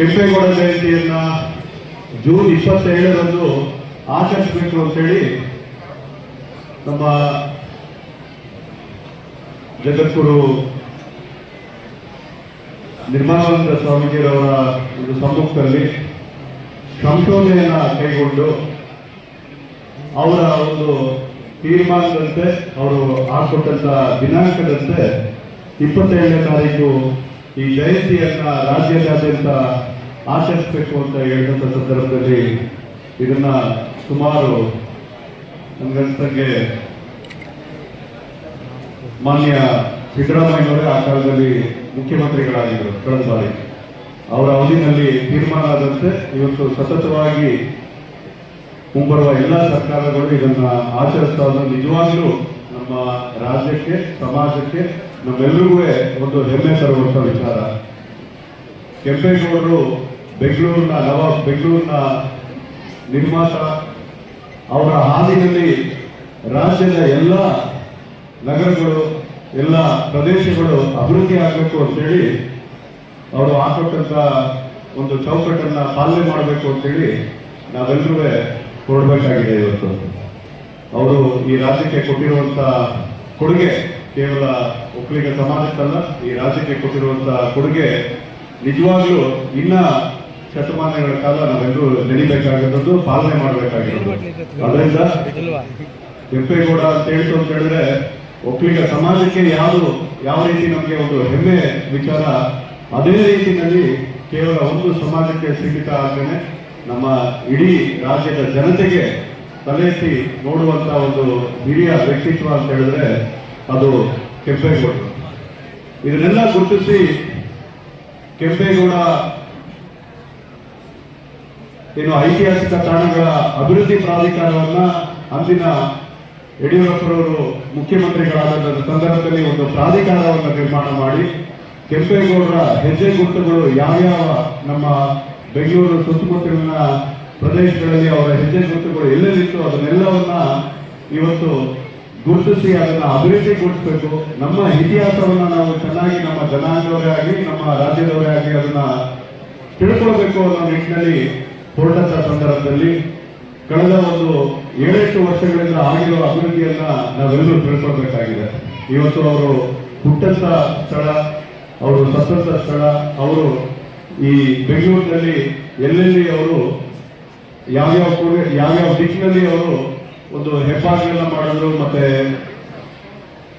Kempegowda ಜಯಂತಿಯನ್ನ June ಇಪ್ಪತ್ತೇಳರಂದು ಆಚರಿಸಬೇಕು ಅಂತೇಳಿ ನಮ್ಮ ಜಗದ್ಗುರು ನಿರ್ಮಲಾನಂದ ಸ್ವಾಮೀಜಿಯವರ ಒಂದು ಸಮ್ಮುಖದಲ್ಲಿ ಸಂಶೋಧನೆಯನ್ನ ಕೈಗೊಂಡು ಅವರ ಒಂದು ತೀರ್ಮಾನದಂತೆ, ಅವರು ಹಾಕೊಟ್ಟಂತ ದಿನಾಂಕದಂತೆ ಇಪ್ಪತ್ತೇಳನೇ ತಾರೀಕು ಈ ಜಯಂತಿಯನ್ನ ರಾಜ್ಯದಾದ್ಯಂತ ಆಚರಿಸಬೇಕು ಅಂತ ಹೇಳಿದಂಥ ಸಂದರ್ಭದಲ್ಲಿ ಇದನ್ನ ಸುಮಾರು ನನಗನ್ಸಂಗೆ ಮಾನ್ಯ ಸಿದ್ದರಾಮಯ್ಯನವರೇ ಆ ಕಾಲದಲ್ಲಿ ಮುಖ್ಯಮಂತ್ರಿಗಳಾಗಿದ್ದರು ಕಳೆದ ಬಾರಿ. ಅವರ ಅವಧಿನಲ್ಲಿ ತೀರ್ಮಾನ ಆದಂತೆ ಇವತ್ತು ಸತತವಾಗಿ ಮುಂಬರುವ ಎಲ್ಲ ಸರ್ಕಾರಗಳು ಇದನ್ನ ಆಚರಿಸ್ತಾ ನಿಜವಾಗಿಯೂ ನಮ್ಮ ರಾಜ್ಯಕ್ಕೆ, ಸಮಾಜಕ್ಕೆ ನಮ್ಮೆಲ್ಲರಿಗೂ ಒಂದು ಹೆಮ್ಮೆ ತರುವಂತ ವಿಚಾರ. ಕೆಂಪೇಗೌಡರು ಬೆಂಗಳೂರಿನ ನವ ಬೆಂಗಳೂರಿನ ನಿರ್ಮಾತ, ಅವರ ಹಾದಿಯಲ್ಲಿ ರಾಜ್ಯದ ಎಲ್ಲ ನಗರಗಳು, ಎಲ್ಲ ಪ್ರದೇಶಗಳು ಅಭಿವೃದ್ಧಿ ಆಗಬೇಕು ಅಂತೇಳಿ ಅವರು ಹಾಕೊಟ್ಟಂತ ಒಂದು ಚೌಕಟ್ಟನ್ನ ಪಾಲನೆ ಮಾಡಬೇಕು ಅಂತೇಳಿ ನಾವೆಲ್ಲರೂ ಹೊರಡಬೇಕಾಗಿದೆ ಇವತ್ತು. ಅವರು ಈ ರಾಜ್ಯಕ್ಕೆ ಕೊಟ್ಟಿರುವಂತ ಕೊಡುಗೆ ಕೇವಲ ಒಕ್ಕಲಿಗ ಸಮಾಜಕ್ಕಲ್ಲ, ಈ ರಾಜ್ಯಕ್ಕೆ ಕೊಟ್ಟಿರುವಂತ ಕೊಡುಗೆ ನಿಜವಾಗ್ಲೂ ಇನ್ನ ಶತಮಾನಗಳ ಕಾಲ ನಾವೆಲ್ಲರೂ ನಡಿಬೇಕಾಗಿರೋದು ಪಾಲನೆ ಮಾಡಬೇಕಾಗಿರೋದು ಅದರಿಂದ ಕೆಂಪೇಗೌಡ ಅಂತ ಹೇಳ್ತು ಅಂತ ಹೇಳಿದ್ರೆ, ಒಕ್ಕಲಿಗ ಸಮಾಜಕ್ಕೆ ಯಾವುದು ಯಾವ ರೀತಿ ನಮಗೆ ಒಂದು ಹೆಮ್ಮೆ ವಿಚಾರ, ಅದೇ ರೀತಿಯಲ್ಲಿ ಕೇವಲ ಒಂದು ಸಮಾಜಕ್ಕೆ ಸೀಮಿತ ಆಗನೆ ನಮ್ಮ ಇಡೀ ರಾಜ್ಯದ ಜನತೆಗೆ ತಲೆ ಎತ್ತಿ ನೋಡುವಂತ ಒಂದು ಹಿರಿಯ ವ್ಯಕ್ತಿತ್ವ ಅಂತ ಹೇಳಿದ್ರೆ ಅದು ಕೆಂಪೇಗೌಡ. ಇದನ್ನೆಲ್ಲ ಗುರುತಿಸಿ ಕೆಂಪೇಗೌಡ ಏನು ಐತಿಹಾಸಿಕ ತಾಣಗಳ ಅಭಿವೃದ್ಧಿ ಪ್ರಾಧಿಕಾರವನ್ನ ಅಂದಿನ ಯಡಿಯೂರಪ್ಪರವರು ಮುಖ್ಯಮಂತ್ರಿಗಳಾದ ಸಂದರ್ಭದಲ್ಲಿ ಒಂದು ಪ್ರಾಧಿಕಾರವನ್ನು ನಿರ್ಮಾಣ ಮಾಡಿ ಕೆಂಪೇಗೌಡರ ಹೆಜ್ಜೆ ಗುರುತುಗಳು ಯಾವ್ಯಾವ ನಮ್ಮ ಬೆಂಗಳೂರು ಸುತ್ತಮುತ್ತಲಿನ ಪ್ರದೇಶಗಳಲ್ಲಿ ಅವರ ಹೆಜ್ಜೆ ಗುರುತುಗಳು ಎಲ್ಲೆಲ್ಲಿತ್ತು ಅದನ್ನೆಲ್ಲವನ್ನ ಇವತ್ತು ಗುರುತಿಸಿ ಅಭಿವೃದ್ಧಿ ಅಭಿವೃದ್ಧಿಗೊಳಿಸಬೇಕು ನಮ್ಮ ಇತಿಹಾಸವನ್ನು ನಾವು ಚೆನ್ನಾಗಿ ನಮ್ಮ ಜನಾಂಗದವರೇ ಆಗಿ ನಮ್ಮ ರಾಜ್ಯದವರೇ ಆಗಿ ಅದನ್ನ ತಿಳ್ಕೊಳ್ಬೇಕು ಅನ್ನೋ ನಿಟ್ಟಿನಲ್ಲಿ ಹೊರಟಂತ ಸಂದರ್ಭದಲ್ಲಿ ಕಳೆದ ಒಂದು ಏಳೆಂಟು ವರ್ಷಗಳಿಂದ ಆಗಿರುವ ಅಭಿವೃದ್ಧಿಯನ್ನ ನಾವೆಲ್ಲರೂ ತಿಳ್ಕೊಳ್ಬೇಕಾಗಿದೆ. ಇವತ್ತು ಅವರು ಹುಟ್ಟಂತ ಸ್ಥಳ, ಅವರು ಸತ್ತಂತ ಸ್ಥಳ, ಅವರು ಈ ಬೆಂಗಳೂರಿನಲ್ಲಿ ಎಲ್ಲೆಲ್ಲಿ ಅವರು ಯಾವ್ಯಾವ ಯಾವ ಯಾವ್ಯಾವ ದಿಕ್ಕಿನಲ್ಲಿ ಅವರು ಒಂದು ಹೆಬ್ಬಾಗಿಲನ್ನ ಮಾಡಿದ್ರು, ಮತ್ತೆ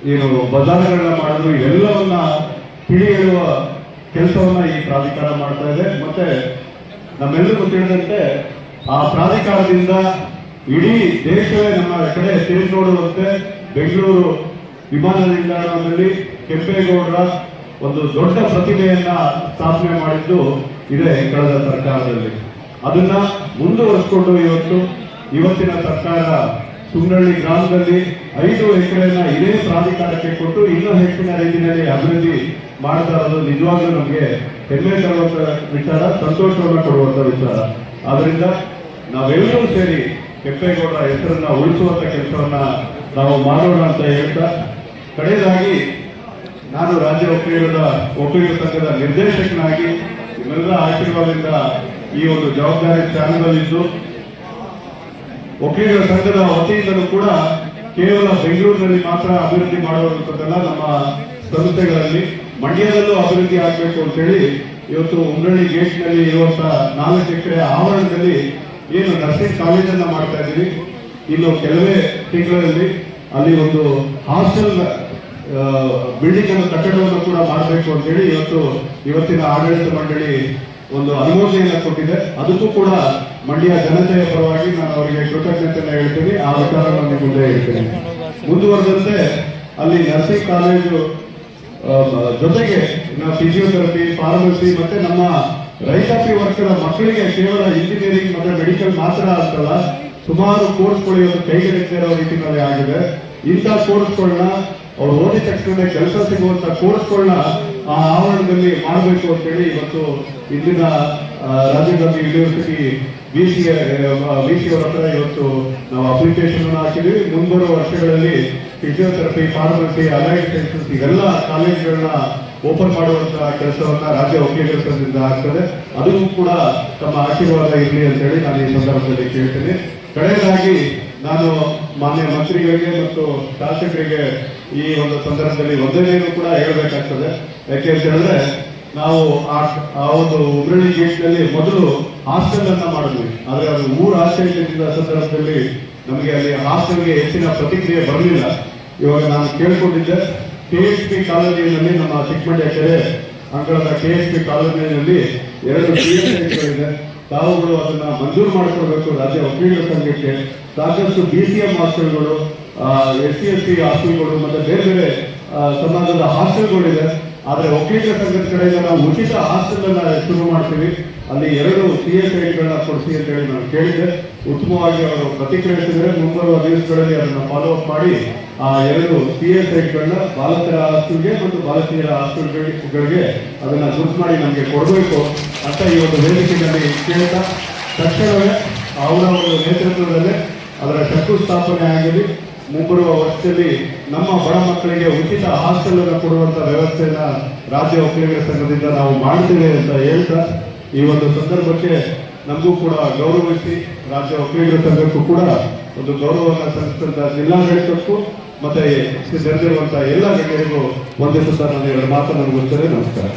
ಏನು ಬಜಾರ್ಗಳನ್ನ ಮಾಡಿದ್ರು, ಎಲ್ಲವನ್ನ ತಿಳಿ ಕೆಲಸವನ್ನ ಈ ಪ್ರಾಧಿಕಾರ ಮಾಡ್ತಾ ಇದೆ. ಮತ್ತೆ ನಮ್ಮೆಲ್ಲರಿಗೂ ತಿಳಿದಂತೆ ಆ ಪ್ರಾಧಿಕಾರದಿಂದ ಇಡೀ ದೇಶವೇ ನಮ್ಮ ಕಡೆ ತಿರುಗಿ ನೋಡುವಂತೆ ಬೆಂಗಳೂರು ವಿಮಾನ ನಿಲ್ದಾಣದಲ್ಲಿ ಕೆಂಪೇಗೌಡರ ಒಂದು ದೊಡ್ಡ ಪ್ರತಿಮೆಯನ್ನ ಸ್ಥಾಪನೆ ಮಾಡಿದ್ದು ಇದೆ ಕಳೆದ ಸರ್ಕಾರದಲ್ಲಿ. ಅದನ್ನ ಮುಂದುವರಿಸಿಕೊಂಡು ಇವತ್ತು ಇವತ್ತಿನ ಸರ್ಕಾರ ಸುಂಗಳ್ಳಿ ಗ್ರಾಮದಲ್ಲಿ ಐದು ಎಕರೆನ ಇದೇ ಪ್ರಾಧಿಕಾರಕ್ಕೆ ಕೊಟ್ಟು ಇನ್ನೂ ಹೆಚ್ಚಿನ ರೀತಿಯಲ್ಲಿ ಅಭಿವೃದ್ಧಿ ಮಾಡ್ತಾ ಇರೋದು ನಿಜವಾಗ್ಲೂ ನಮಗೆ ಹೆಮ್ಮೆ ತರುವಂತ ವಿಚಾರ, ಸಂತೋಷವನ್ನು ಕೊಡುವಂತ ವಿಚಾರ. ಆದ್ರಿಂದ ನಾವೆಲ್ಲರೂ ಸೇರಿ ಕೆಂಪೇಗೌಡರ ಹೆಸರನ್ನ ಉಳಿಸುವಂತ ಕೆಲಸವನ್ನ ನಾವು ಮಾಡೋಣ ಅಂತ ಹೇಳ್ತಾ, ಕಡೆಯದಾಗಿ ನಾನು ರಾಜ್ಯ ಒಕ್ಕಲಿಗರ ಒಕ್ಕಲಿಗರ ಸಂಘದ ನಿರ್ದೇಶಕನಾಗಿ ನಿಮ್ಮೆಲ್ಲರ ಆಶೀರ್ವಾದದಿಂದ ಈ ಒಂದು ಜವಾಬ್ದಾರಿ ಸ್ಥಾನದಲ್ಲಿದ್ದು ಒಕ್ಕಲಿಗರ ಸಂಘದ ವತಿಯಿಂದಲೂ ಕೂಡ ಕೇವಲ ಬೆಂಗಳೂರಿನಲ್ಲಿ ಮಾತ್ರ ಅಭಿವೃದ್ಧಿ ಮಾಡುವಂಥದ್ದಲ್ಲ, ನಮ್ಮ ಸಂಸ್ಥೆಗಳಲ್ಲಿ ಮಂಡ್ಯದಲ್ಲೂ ಅಭಿವೃದ್ಧಿ ಆಗಬೇಕು ಅಂತೇಳಿ ಇವತ್ತು ಉಂಡಳ್ಳಿ ಗೇಟ್ನಲ್ಲಿ ಇರುವಂತಹ ನಾಲ್ಕು ಎಕರೆ ಆವರಣದಲ್ಲಿ ಏನು ನರ್ಸಿಂಗ್ ಕಾಲೇಜನ್ನ ಮಾಡ್ತಾ ಇದ್ದೀವಿ. ಇನ್ನು ಕೆಲವೇ ತಿಂಗಳಲ್ಲಿ ಅಲ್ಲಿ ಒಂದು ಹಾಸ್ಟೆಲ್ ಬಿಲ್ಡಿಂಗ್ ಅನ್ನು ಕಟ್ಟಡವನ್ನು ಕೂಡ ಮಾಡಬೇಕು ಅಂತೇಳಿ ಇವತ್ತು ಇವತ್ತಿನ ಆಡಳಿತ ಮಂಡಳಿ ಒಂದು ಅನುಮೋದನೆಯನ್ನು ಕೊಟ್ಟಿದೆ. ಅದಕ್ಕೂ ಕೂಡ ಮಂಡ್ಯ ಜನತೆಯ ಪರವಾಗಿ ನಾನು ಅವರಿಗೆ ಕೃತಜ್ಞತೆಯನ್ನು ಹೇಳ್ತೀನಿ. ಆ ವಿಚಾರ ನಾನು ಮುಂದೆ ಹೇಳ್ತೀನಿ. ಮುಂದುವರೆದಂತೆ ಅಲ್ಲಿ ನರ್ಸಿಂಗ್ ಕಾಲೇಜು ಜೊತೆಗೆ ನಾವು ಫಿಸಿಯೋಥೆರಪಿ, ಫಾರ್ಮಸಿ ಮತ್ತೆ ನಮ್ಮ ರೈತಾಪಿ ವರ್ಗದ ಮಕ್ಕಳಿಗೆ ಕೇವಲ ಇಂಜಿನಿಯರಿಂಗ್ ಮತ್ತೆ ಮೆಡಿಕಲ್ ಮಾತ್ರ ಅಂತಲ್ಲ, ಸುಮಾರು ಕೋರ್ಸ್ಗಳು ಇವತ್ತು ಕೈಗೆ ಇರೋ ರೀತಿಯಲ್ಲಿ ಆಗಿದೆ. ಇಂಥ ಕೋರ್ಸ್ಗಳನ್ನ ಅವ್ರು ಓದಿದ ತಕ್ಷಣ ಕೆಲಸ ಸಿಗುವಂತ ಕೋರ್ಸ್ಗಳನ್ನ ಆ ಆವರಣದಲ್ಲಿ ಮಾಡಬೇಕು ಅಂತೇಳಿ ಇವತ್ತು ಇಲ್ಲಿನ Rajiv Gandhi university B C B C ಅವರ ಹತ್ರ ಇವತ್ತು ನಾವು ಅಪ್ಲಿಕೇಶನ್ ಹಾಕಿದ್ವಿ ಮುಂಬರುವ ವರ್ಷಗಳಲ್ಲಿ ಫಿಸಿಯೋಥೆರಪಿ ಫಾರ್ಮಸಿ ಅಲೈಡ್ ಸೈನ್ಸಸ್ ಇವೆಲ್ಲ ಕಾಲೇಜ್ಗಳನ್ನ ಓಪನ್ ಮಾಡುವಂತಹ ಕೆಲಸವನ್ನ ರಾಜ್ಯ ಒಕ್ಕಲಿಗರ ಆಗ್ತದೆ. ಅದಕ್ಕೂ ಕೂಡ ತಮ್ಮ ಆಶೀರ್ವಾದ ಇರಲಿ ಅಂತ ಹೇಳಿ ನಾನು ಈ ಸಂದರ್ಭದಲ್ಲಿ ಕೇಳ್ತೀನಿ. ಕಡೆಯದಾಗಿ ನಾನು ಮಾನ್ಯ ಮಂತ್ರಿಗಳಿಗೆ ಮತ್ತು ಶಾಸಕರಿಗೆ ಈ ಒಂದು ಸಂದರ್ಭದಲ್ಲಿ ಒಂದನೇನು ಕೂಡ ಹೇಳಬೇಕಾಗ್ತದೆ. ಯಾಕೆ ಅಂತ ಹೇಳಿದ್ರೆ, ನಾವು ಆ ಒಂದು ಉಗ್ರಣಿ ಗೇಟ್ನಲ್ಲಿ ಮೊದಲು ಹಾಸ್ಟೆಲ್ ಅನ್ನ ಮಾಡಿದ್ವಿ. ಆದ್ರೆ ಅದು ಮೂರು ಆಶ್ರಯದಿಂದ ಸಂದರ್ಭದಲ್ಲಿ ನಮಗೆ ಅಲ್ಲಿ ಹಾಸ್ಟೆಲ್ಗೆ ಹೆಚ್ಚಿನ ಪ್ರತಿಕ್ರಿಯೆ ಬರಲಿಲ್ಲ. ಇವಾಗ ನಾನು ಕೇಳ್ಕೊಂಡಿದ್ದೆ, ಕೆ ಎಸ್ ಪಿ ಕಾಲೇಜಿನಲ್ಲಿ ನಮ್ಮ ಚಿಕ್ಕಮಂಡ್ಯ ಕೆರೆ ಅಂಗಳದ ಕೆ ಎಸ್ ಪಿ ಕಾಲೇಜಿನಲ್ಲಿ ಎರಡು ಪಿ ಗಳಿದೆ ತಾವುಗಳು ಅದನ್ನ ಮಂಜೂರು ಮಾಡಿಕೊಡ್ಬೇಕು ರಾಜ್ಯ ವಕೀಲರ ಸಂಘಕ್ಕೆ ಸಾಕಷ್ಟು ಬಿ ಸಿ ಎಂ ಹಾಸ್ಟೆಲ್ಗಳು ಎಸ್ ಸಿ ಎಸ್ ಸಿ ಹಾಸ್ಟೆಲ್ಗಳು ಮತ್ತೆ ಬೇರೆ ಬೇರೆ ಸಮಾಜದ ಹಾಸ್ಟೆಲ್ಗಳಿದೆ ಆದ್ರೆ ಒಕ್ಕಲಿಗರ ಸಂಘದ ಕಡೆಯಿಂದ ನಾವು ಉಚಿತ ಹಾಸ್ಟೆಲ್ ಅನ್ನ ಶುರು ಮಾಡ್ತೀವಿ. ಅಲ್ಲಿ ಎರಡು ಸಿ ಎಸ್ ಐಗಳನ್ನ ಕೊಡಿಸಿ ಅಂತ ಹೇಳಿ ನಾನು ಕೇಳಿದ್ದೆ. ಉತ್ತಮವಾಗಿ ಅವರು ಪ್ರತಿಕ್ರಿಯಿಸಿದರೆ ಮುಂಬರುವ ದಿವಸಗಳಲ್ಲಿ ಅದನ್ನ ಫಾಲೋ ಅಪ್ ಮಾಡಿ ಆ ಎರಡು ಸಿ ಎಸ್ ಐಗಳನ್ನ ಬಾಲಕರ ಹಾಸ್ಟೆಲ್ಗೆ ಮತ್ತು ಬಾಲಕಿಯರ ಹಾಸ್ಟೆಲ್ಗಳಿಗೆ ಅದನ್ನ ಗುರುತು ಮಾಡಿ ನಮಗೆ ಕೊಡಬೇಕು ಅಂತ ಈ ಒಂದು ವೇದಿಕೆಯಲ್ಲಿ ಕೇಳ್ತಾ, ತಕ್ಷಣವೇ ಅವರ ಒಂದು ನೇತೃತ್ವದಲ್ಲೇ ಅದರ ಶಂಕುಸ್ಥಾಪನೆ ಆಗಲಿ ಮುಂಬರುವ ವರ್ಷದಲ್ಲಿ ನಮ್ಮ ಬಡ ಮಕ್ಕಳಿಗೆ ಉಚಿತ ಹಾಸ್ಟೆಲ್ ಅನ್ನು ಕೊಡುವಂತ ವ್ಯವಸ್ಥೆಯನ್ನ ರಾಜ್ಯ ಒಕ್ಕಲಿಗರ ಸಂಘದಿಂದ ನಾವು ಮಾಡ್ತೇವೆ ಅಂತ ಹೇಳ್ತಾ ಈ ಒಂದು ಸಂದರ್ಭಕ್ಕೆ ನಮಗೂ ಕೂಡ ಗೌರವಿಸಿ ರಾಜ್ಯ ಒಕ್ಕಲಿಗರ ಸಂಘಕ್ಕೂ ಕೂಡ ಒಂದು ಗೌರವವನ್ನು ಸಲ್ಲಿಸಿದಂತ ಜಿಲ್ಲಾಡಳಿತಕ್ಕೂ ಮತ್ತೆ ನೆರೆದಿರುವಂತಹ ಎಲ್ಲ ಗಣ್ಯರಿಗೂ ಒಂದೇ ಸರ್ ನಾನು ಎರಡು ಮಾತನ್ನು ನಮಸ್ಕಾರ.